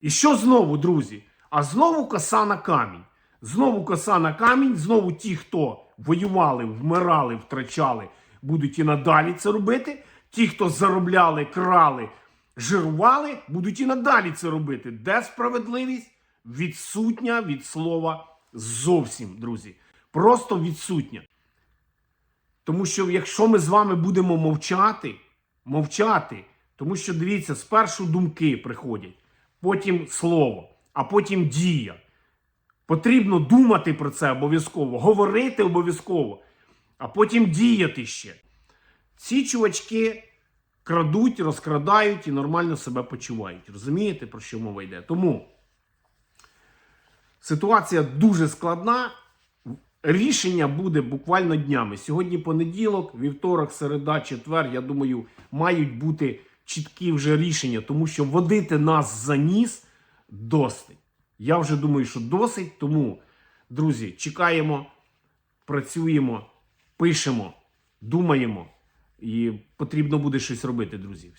І що знову, друзі? А знову коса на камінь. Знову коса на камінь, знову ті, хто воювали, вмирали, втрачали, будуть і надалі це робити. Ті, хто заробляли, крали, жирували, будуть і надалі це робити. Де справедливість? Відсутня від слова зовсім, друзі. Просто відсутня. Тому що якщо ми з вами будемо мовчати, мовчати, тому що дивіться, спершу думки приходять, потім слово, а потім дія. Потрібно думати про це обов'язково, говорити обов'язково, а потім діяти ще. Ці чувачки крадуть, розкрадають і нормально себе почувають. Розумієте, про що мова йде? Тому ситуація дуже складна. Рішення буде буквально днями. Сьогодні понеділок, вівторок, середа, четвер. Я думаю, мають бути чіткі вже рішення, тому що водити нас за ніс досить. Я вже думаю, що досить. Тому, друзі, чекаємо, працюємо, пишемо, думаємо. І потрібно буде щось робити, друзі.